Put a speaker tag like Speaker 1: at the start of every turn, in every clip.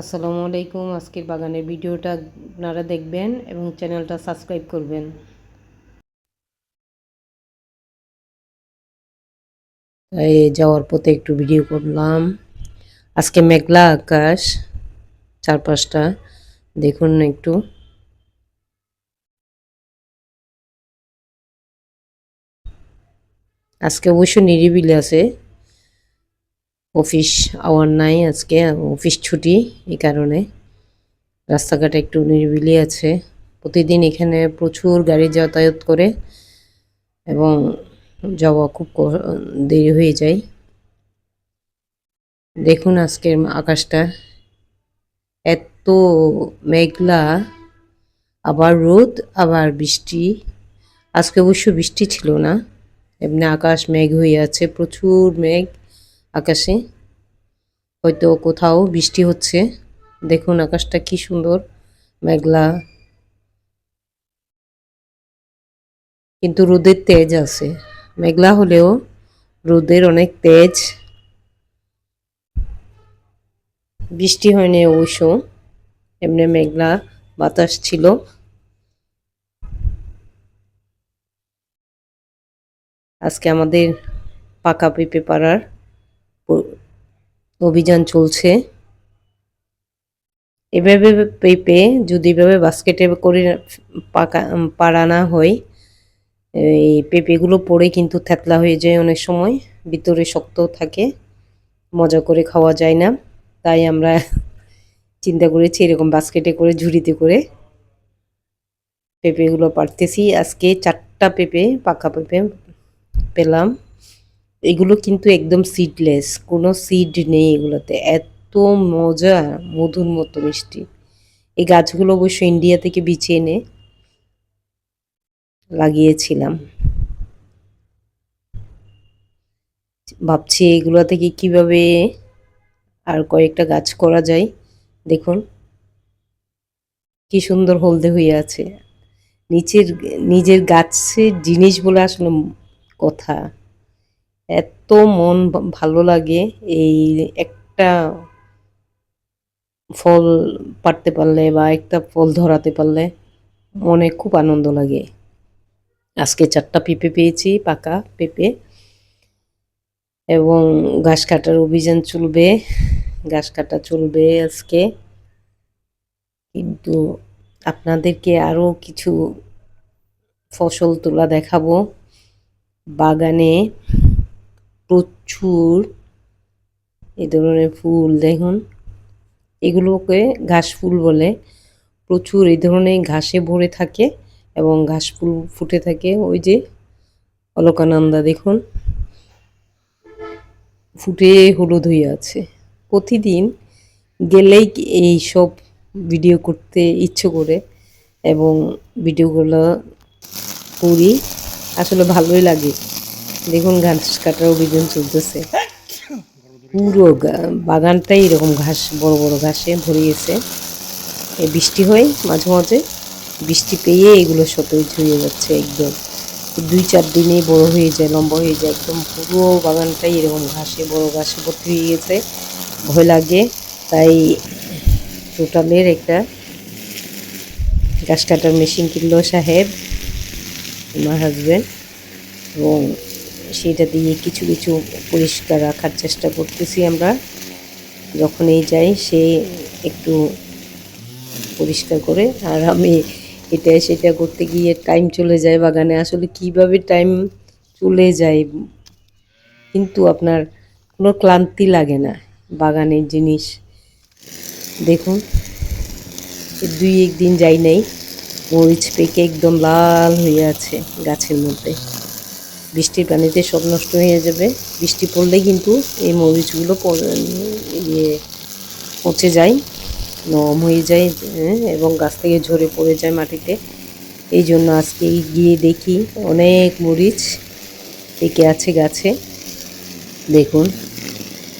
Speaker 1: আসসালামু আলাইকুম। আজকের বাগানের ভিডিওটা আপনারা দেখবেন এবং চ্যানেলটা সাবস্ক্রাইব করবেন। তাই যাওয়ার পথে একটু ভিডিও করলাম। আজকে মেঘলা আকাশ, চারপাশটা দেখুন একটু। আজকে অবশ্য নিরিবিলি আছে। অফিস আওয়ার নাই আজকে, অফিস ছুটি এই কারণে। রাস্তাঘাট একটু নিরিবিলি আছে। প্রতিদিন এখানে প্রচুর গাড়ি যাতায়াত করে এবং যাওয়া খুব দেরি হয়ে যায়। দেখুন আজকের আকাশটা। এত মেঘলা, আবার রোদ, আবার বৃষ্টি। আজকে অবশ্য বৃষ্টি ছিল না। এমনি আকাশ মেঘ হয়ে আছে, প্রচুর মেঘ। আকাশে। হয়তো কোথাও বৃষ্টি হচ্ছে। দেখুন আকাশটা কি সুন্দর, মেঘলা। কিন্তু রোদের তেজ আছে। মেঘলা হলেও রোদের অনেক তেজ। বৃষ্টি হয়নি অবশ্য। এমনি মেঘলা বাতাস ছিল। আজকে আমাদের পাকা পেঁপে পাড়ার অভিযান চলছে। এভাবে পেঁপে যদি এভাবে বাস্কেটে করে পাকা উম, পাড়ানো হয় এই পেঁপেগুলো পড়ে কিন্তু থেতলা হয়ে যায় অনেক সময় ভিতরে শক্ত থাকে মজা করে খাওয়া যায় না। তাই আমরা চিন্তা করেছি এরকম বাস্কেটে করে ঝুড়িতে করে পেঁপেগুলো পারতেছি আজকে চারটা পেঁপে পাকা পেঁপে পেলাম। এগুলো কিন্তু একদম সিডলেস কোনো সিড নেই এগুলোতে। এত মজা, মধুর মতো মিষ্টি। এই গাছগুলো অবশ্য ইন্ডিয়া থেকে বিছিয়ে এনে লাগিয়েছিলাম। ভাবছি এগুলো থেকে কীভাবে আর কয়েকটা গাছ করা যায়? দেখুন। কি সুন্দর হলদে হয়ে আছে। নিচের, নিজের গাছের জিনিস বলে আসলে কথা। এত মন ভালো লাগে এই একটা ফল পাড়তে পারলে বা একটা ফল ধরাতে পারলে মনে খুব আনন্দ লাগে। আজকে চারটা পেঁপে পেয়েছি, পাকা পেঁপে। এবং ঘাস কাটার অভিযান চলবে, ঘাস কাটা চলবে আজকে। কিন্তু আপনাদেরকে আরও কিছু ফসল তোলা দেখাবো। বাগানে প্রচুর এ ধরনের ফুল, দেখুন। এগুলোকে ঘাস ফুল বলে। প্রচুর এই ধরনের ঘাসে ভরে থাকে এবং ঘাস ফুল ফুটে থাকে। ওই যে অলকানন্দা, দেখুন। ফুটে হলুদ হয়ে আছে। প্রতিদিন গেলেই এই সব ভিডিও করতে ইচ্ছে করে এবং ভিডিওগুলো করি। আসলে ভালোই লাগে। দেখুন ঘাস কাটার অভিযান চলতেছে। পুরো বাগানটাই এরকম ঘাস, বড় বড় ঘাসে ভরে গেছে বৃষ্টি হয় মাঝে মাঝে। বৃষ্টি পেয়ে এগুলো সতেজ হয়ে যাচ্ছে একদম। দুই চার দিনে বড় হয়ে যায়, লম্বা হয়ে যায়, একদম পুরো বাগানটাই এরকম ঘাসে, বড় ঘাসে ভর্তি হয়ে গেছে। ভয় লাগে, তাই টোটালের একটা ঘাস কাটার মেশিন কিনলো সাহেব, আমার হাজব্যান্ড এবং সেটা দিয়ে কিছু কিছু পরিষ্কার রাখার চেষ্টা করতেছি আমরা। যখনই যাই, সে একটু পরিষ্কার করে, আর আমি এটা সেটা করতে গিয়ে টাইম চলে যায় বাগানে। আসলে কীভাবে টাইম চলে যায়, কিন্তু আপনার কোনো ক্লান্তি লাগে না বাগানের জিনিস। দেখুন দুই একদিন যাই নাই, মরিচ পেকে একদম লাল হয়ে আছে গাছের মধ্যে। বৃষ্টির পানিতে সব নষ্ট হয়ে যাবে। বৃষ্টি পড়লে কিন্তু এই মরিচগুলো ইয়ে পচে যায় নরম হয়ে যায় হ্যাঁ, এবং গাছ থেকে ঝরে পড়ে যায় মাটিতে। এই জন্য আজকে গিয়ে দেখি অনেক মরিচ পেকে আছে গাছে। দেখুন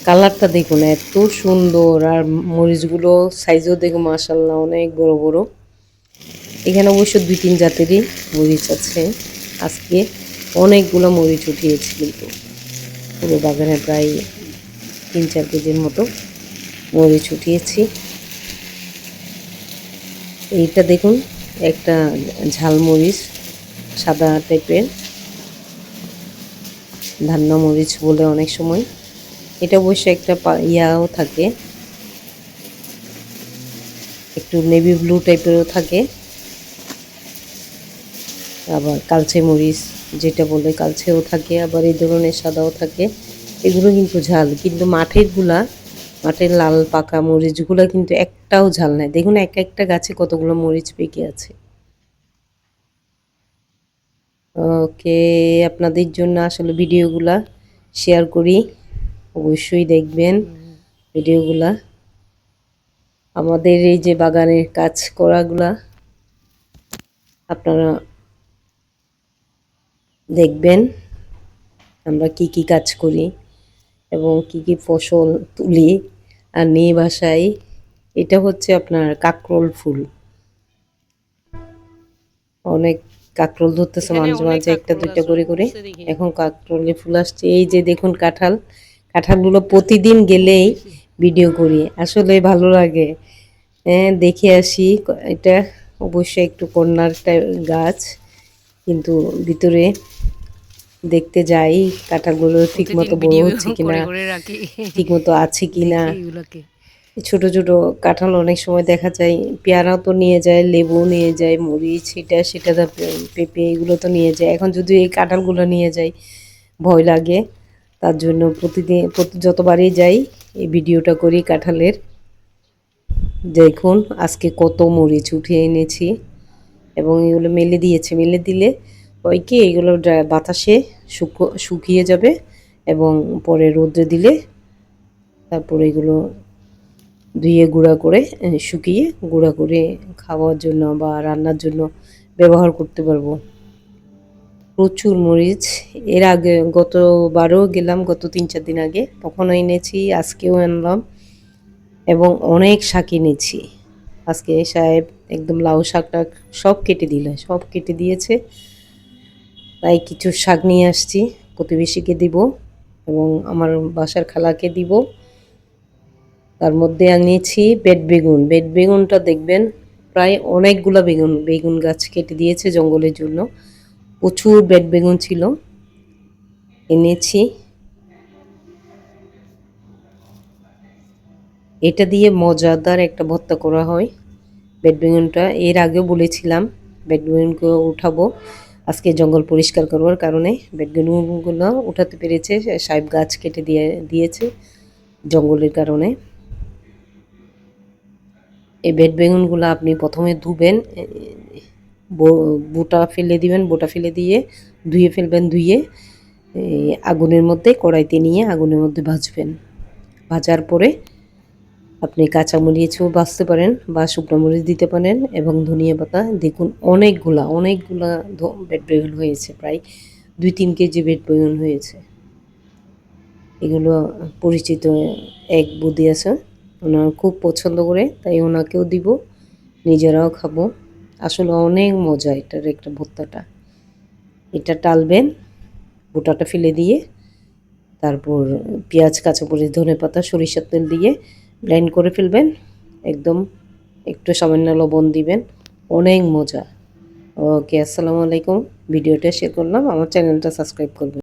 Speaker 1: কালারটা দেখুন এত সুন্দর আর মরিচগুলো সাইজও দেখুন মাসাল্লাহ অনেক বড় বড়। এখানে অবশ্য দুই তিন জাতেরই মরিচ আছে। আজকে অনেকগুলো মরিচ উঠিয়েছি কিন্তু। পুরো বাগানে প্রায় তিন চার কেজির মতো মরিচ উঠিয়েছি। এইটা দেখুন, একটা ঝালমরিচ সাদা টাইপের ধান্না মরিচ বলে অনেক সময়। এটা অবশ্য একটা ইয়াও থাকে। একটু নেভি ব্লু টাইপেরও থাকে। আবার কালচে মরিচ যেটা বলে কালচেও থাকে, আবার এই ধরনের সাদাও থাকে। এগুলো কিন্তু ঝাল, কিন্তু মাঠেরগুলা, মাঠের লাল পাকা মরিচগুলো কিন্তু একটাও ঝাল নেয় দেখুন এক একটা গাছে কতগুলো মরিচ পেকে আছে। ওকে, আপনাদের জন্য আসলে ভিডিওগুলা শেয়ার করি। অবশ্যই দেখবেন ভিডিওগুলা। আমাদের এই যে বাগানের কাজ করাগুলা, আপনারা দেখবেন আমরা কি কি কাজ করি এবং কি কি ফসল তুলি আর নিয়ে বাসায় এটা হচ্ছে আপনার কাকরোল ফুল। অনেক কাকরোল ধরতেছে মাঝে মাঝে একটা দুইটা করে করে। এখন কাকরোলে ফুল আসছে এই যে দেখুন কাঁঠাল। কাঁঠালগুলো প্রতিদিন গেলেই ভিডিও করি আসলে ভালো লাগে। হ্যাঁ দেখে আসি এটা অবশ্যই একটু কন্যার গাছ কিন্তু ভিতরে দেখতে যাই কাঁঠালগুলো ঠিক মতো বড় হচ্ছে কিনা
Speaker 2: করে করে
Speaker 1: ঠিক মতো আছে কিনা। ছোট ছোট কাঁঠাল অনেক সময় দেখা যায় পেয়ারাও তো নিয়ে যায় লেবু নিয়ে যায় মরিচ এটা সেটা পেঁপে এগুলো তো নিয়ে যায়। এখন যদি এই কাঁঠালগুলো নিয়ে যাই ভয় লাগে। তার জন্য প্রতিদিন প্রতি যতবারই যাই এই ভিডিওটা করি কাঁঠালের। দেখুন আজকে কত মরিচ উঠিয়ে এনেছি। এবং এগুলো মেলে দিয়েছে মেলে দিলে ওই কি, এগুলো বাতাসে শুকো- শুকিয়ে যাবে এবং পরে রোদ্রে দিলে তারপর এগুলো ধুয়ে গুঁড়া করে শুকিয়ে গুঁড়া করে খাওয়ার জন্য বা রান্নার জন্য ব্যবহার করতে পারব। প্রচুর মরিচ। এর আগে গতবারও গেলাম, গত তিন চার দিন আগে। তখনও এনেছি, আজকেও আনলাম এবং অনেক শাক এনেছি। আজকে সাহেব একদম লাউ শাকটা সব কেটে দিল, সব কেটে দিয়েছে। তাই কিছু শাক নিয়ে আসছি প্রতিবেশীকে দিব এবং আমার বাসার খালাকে দিব। তার মধ্যে আনিয়েছি বেড বেগুন। বেড বেগুনটা দেখবেন প্রায় অনেকগুলো বেগুন বেগুন গাছ কেটে দিয়েছে জঙ্গলের জন্য। প্রচুর বেড বেগুন ছিল। এনেছি এটা দিয়ে মজাদার একটা ভর্তা করা হয়। বেড বেগুনটা এর আগেও বলেছিলাম, বেড বেগুনকে উঠাবো। আজকে জঙ্গল পরিষ্কার করবার কারণে বেড বেগুনগুলো উঠাতে পেরেছে, সাহেব গাছ কেটে দিয়ে, দিয়েছে জঙ্গলের কারণে। এই বেড বেগুনগুলো আপনি প্রথমে ধুবেন বোটা ফেলে দিবেন, বোটা ফেলে দিয়ে ধুয়ে ফেলবেন, ধুয়ে আগুনের মধ্যে কড়াইতে নিয়ে আগুনের মধ্যে ভাজবেন। ভাজার পরে আপনি কাঁচা মরিচও বাঁচতে পারেন বা শুকনো মরিচ দিতে পারেন এবং ধনিয়া পাতা। দেখুন, অনেকগুলা অনেকগুলা বেড বেগুন হয়েছে, প্রায় দুই তিন কেজি বেড বেগুন হয়েছে। এগুলো পরিচিত এক বুদ্ধি আছে, ওনার খুব পছন্দ করে, তাই ওনাকেও দিব, নিজেরাও খাব। আসলে অনেক মজা এটার একটা ভর্তাটা। এটা টালবেন, গোটাটা ফেলে দিয়ে, তারপর পেঁয়াজ, কাঁচামরিচ ধনে পাতা সরিষার তেল দিয়ে ব্লেন্ড করে ফেলবেন। একদম একটু সামান্য লবণ দিবেন। অনেক মজা। ওকে, আসসালামু আলাইকুম। ভিডিওটা শেয়ার করলাম। আমার চ্যানেলটা সাবস্ক্রাইব করবেন।